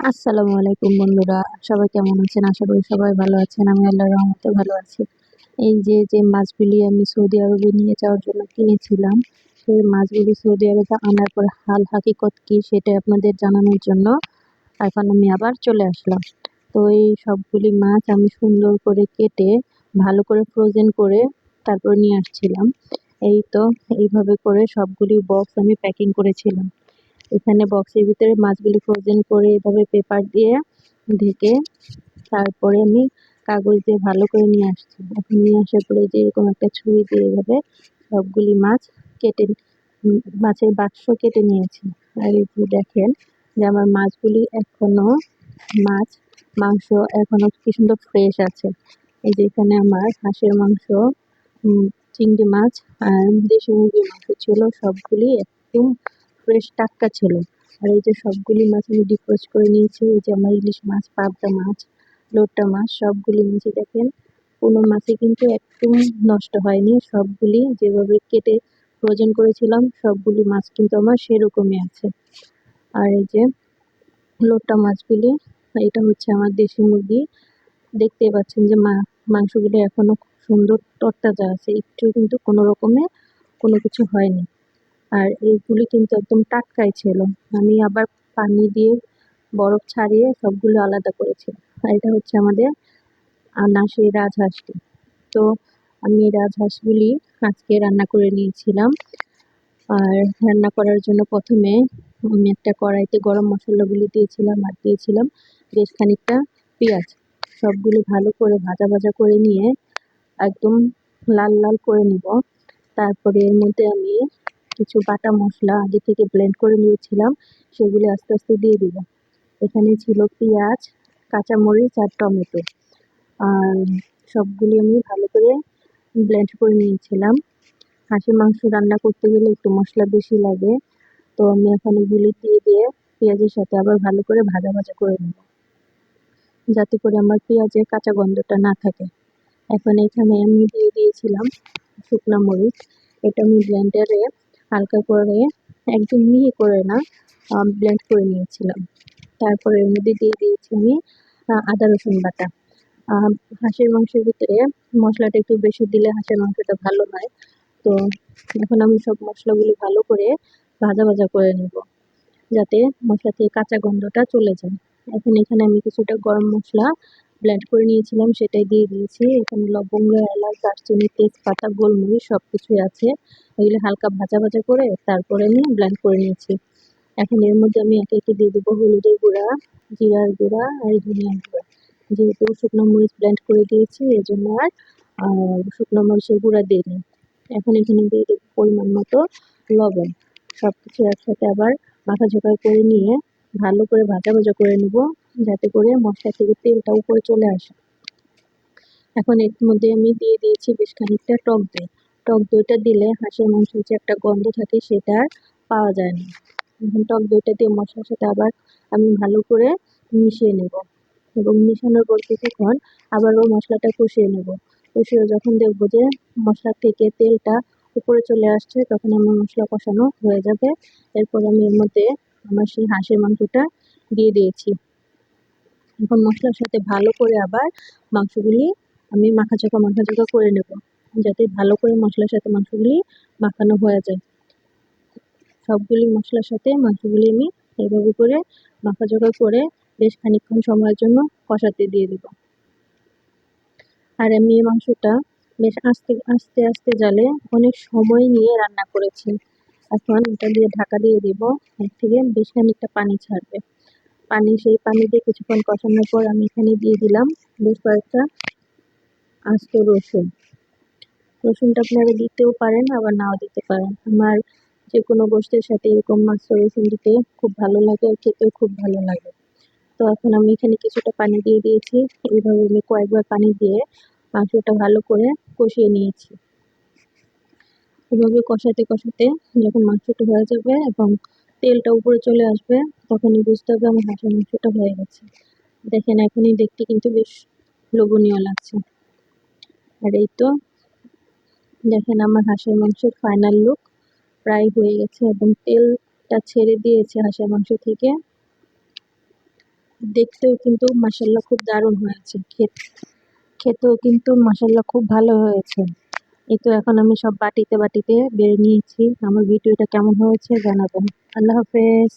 আসসালামু আলাইকুম বন্ধুরা, সবাই কেমন আছেন? আশা করি সবাই ভালো আছেন, আমি আল্লাহর রহমতে ভালো আছি। এই যে যে মাছগুলি আমি সৌদি আরবে নিয়ে যাওয়ার জন্য কিনেছিলাম, সেই মাছগুলি সৌদি আরবে আনার পর হাল হাকিকত কি সেটা আপনাদের জানানোর জন্য এখন আমি আবার চলে আসলাম। তো এই সবগুলি মাছ আমি সুন্দর করে কেটে, ভালো করে ফ্রোজেন করে তারপর নিয়ে আসছিলাম। এই তো, এইভাবে করে সবগুলি বক্স আমি প্যাকিং করেছিলাম। এখানে বক্সের ভিতরে মাছগুলি ফ্রোজেন করে এভাবে পেপার দিয়ে ঢেকে তারপরে আমি কাগজ দিয়ে ভালো করে নিয়ে আসছি। এখন নিয়ে আসার পরে যে এরকম একটা ছুরি দিয়ে এভাবে সবগুলি মাছ কেটে মাছের বাক্স কেটে নিয়েছি। আর এই দেখেন যে আমার মাছগুলি এখনও মাছ, মাংস এখনও কি সুন্দর ফ্রেশ আছে। এই যে এখানে আমার হাঁসের মাংস চিংড়ি মাছ আর দেশি মুরগির মাংস ছিল, সবগুলি একদম ফ্রেশ টাটকা ছিল। আর এই যে সবগুলি মাছ আমি ডিপোজ করে নিয়েছি। এই যে আমার ইলিশ মাছ, পাবদা মাছ, লোট্টা মাছ, সবগুলি নিচে দেখেন। কোনো মাছই কিন্তু একদম নষ্ট হয়নি। সবগুলি যেভাবে কেটে ফ্রোজেন করেছিলাম, সবগুলি মাছ কিন্তু আমার সেরকমই আছে। আর এই যে লোট্টা মাছগুলি, এটা হচ্ছে আমার দেশি মুরগি। দেখতে পাচ্ছেন যে মা, মাংসগুলি এখনও খুব সুন্দর তরতাজা আছে। একটু কিন্তু কোনো রকমে কোনো কিছু হয়নি। আর এইগুলি কিন্তু একদম টাটকাই ছিল। আমি আবার পানি দিয়ে বরফ ছাড়িয়ে সবগুলো আলাদা করেছি। আর এটা হচ্ছে আমাদের সেই রাজহাঁসটি। তো আমি রাজহাঁসগুলি আজকে রান্না করে নিয়েছিলাম। আর রান্না করার জন্য প্রথমে আমি একটা কড়াইতে গরম মশলাগুলি দিয়েছিলাম আর দিয়েছিলাম বেশ খানিকটা পেঁয়াজ। সবগুলি ভালো করে ভাজা ভাজা করে নিয়ে একদম লাল লাল করে নিব। তারপরে এর মধ্যে আমি কিছু বাটা মশলা আগে থেকে ব্লেন্ড করে নিয়েছিলাম, সেগুলি আস্তে আস্তে দিয়ে দিব। এখানে ছিল পেঁয়াজ, কাঁচামরিচ আর টমেটো। আর সবগুলি আমি ভালো করে ব্লেন্ড করে নিয়েছিলাম। হাঁসের মাংস রান্না করতে গেলে একটু মশলা বেশি লাগে, তো আমি এখন এগুলি দিয়ে দিয়ে পেঁয়াজের সাথে আবার ভালো করে ভাজা ভাজা করে নেব। যাতে করে আমার পেঁয়াজের কাঁচা গন্ধটা না থাকে। এখন এখানে আমি দিয়ে দিয়েছিলাম শুকনা মরিচ। এটা আমি ব্লেন্ডারে হালকা করে একদম মিহি করে না ব্লেন্ড করে নিয়েছিলাম। তারপরে এর মধ্যে দিয়ে দিয়েছি আমি আদা রসুন বাটা। হাঁসের মাংসের ভিতরে মশলাটা একটু বেশি দিলে হাঁসের মাংসটা ভালো হয়। তো এখন আমি সব মশলাগুলি ভালো করে ভাজা ভাজা করে নেব, যাতে মশলা থেকে কাঁচা গন্ধটা চলে যায়। এখন এখানে আমি কিছুটা গরম মশলা ব্লেন্ড করে নিয়েছিলাম, সেটাই দিয়ে দিয়েছি। এখানে লবঙ্গ, এলাচ, দারচিনি, তেজপাতা, গোলমরিচ সব কিছুই আছে। ওইগুলো হালকা ভাজা ভাজা করে তারপরে আমি ব্লেন্ড করে নিয়েছি। এখন এর মধ্যে আমি একে একে দিয়ে দেবো হলুদের গুঁড়া, জিরার গুঁড়া আর ধনিয়ার গুঁড়া। যেহেতু শুকনো মরিচ ব্লেন্ড করে দিয়েছি, এই জন্য আর শুকনো মরিচের গুঁড়া দিইনি এখন এখানে দিয়ে দেবো পরিমাণ মতো লবণ। সব কিছু একসাথে আবার মাথা ঝোঁকা করে নিয়ে ভালো করে ভাজা ভাজা করে নেব। যাতে করে মশলা থেকে তেলটা উপরে চলে আসে। এখন এর মধ্যে আমি দিয়ে দিয়েছি বেশ খানিকটা টক দই। টক দইটা দিলে হাঁসের মাংসের যে একটা গন্ধ থাকে সেটা আর পাওয়া যায় না। এখন টক দইটা দিয়ে মশলার সাথে আবার আমি ভালো করে মিশিয়ে নেব এবং মিশানোর পর কিছুক্ষণ আবারও মশলাটা কষিয়ে নেব। কষিয়ে যখন দেখব যে মশলা থেকে তেলটা উপরে চলে আসছে, তখন আমার মশলা কষানো হয়ে যাবে। এরপর আমি এর মধ্যে আমার সেই হাঁসের মাংসটা দিয়ে দিয়েছি। এখন মশলার সাথে ভালো করে আবার মাংসগুলি আমি মাখা চাকা মাখা চাকা করে নেব। যাতে ভালো করে মশলার সাথে মাংসগুলি মাখানো হয়ে যায়। সবগুলি মশলার সাথে মাংসগুলি আমি এইভাবে করে মাখা জোগা করে বেশ খানিকক্ষণ সময়ের জন্য কষাতে দিয়ে দেব। আর আমি এই মাংসটা বেশ আস্তে আস্তে আস্তে জালে অনেক সময় নিয়ে রান্না করেছি। এখন এটা দিয়ে ঢাকা দিয়ে দেব। এর থেকে বেশ খানিকটা পানি ছাড়বে। পানি, সেই পানি দিয়ে কিছুক্ষণ কষানোর পর আমি এখানে দিয়ে দিলাম বেশ কয়েকটা আস্ত রসুন। রসুনটা আপনারা দিতেও পারেন, আবার নাও দিতে পারেন। আমার যে কোনো গোষ্ঠীর সাথে এরকম মাছ রসুন দিতে খুব ভালো লাগে আর খেতেও খুব ভালো লাগে। তো এখন আমি এখানে কিছুটা পানি দিয়ে দিয়েছি। এইভাবে আমি কয়েকবার পানি দিয়ে মাংসটা ভালো করে কষিয়ে নিয়েছি। এভাবে কষাতে কষাতে যখন মাংসটা হয়ে যাবে এবং তেলটা উপরে চলে আসবে, তখনই বুঝতে হবে আমার হাঁসের মাংসটা হয়ে গেছে। দেখেন, এখনই দেখতে কিন্তু বেশ লোভনীয় লাগছে। আর এই তো, দেখেন আমার হাঁসের মাংসের ফাইনাল লুক প্রায় হয়ে গেছে এবং তেলটা ছেড়ে দিয়েছে হাঁসের মাংস থেকে। দেখতেও কিন্তু মাসাল্লাহ খুব দারুণ হয়েছে। খেত, খেতেও কিন্তু মাসাল্লাহ খুব ভালো হয়েছে। এই তো এখন আমি সব বাটিতে বাটিতে বেড়ে নিয়েছি। আমার ভিডিওটা কেমন হয়েছে জানাবেন। আল্লাহ হাফেজ।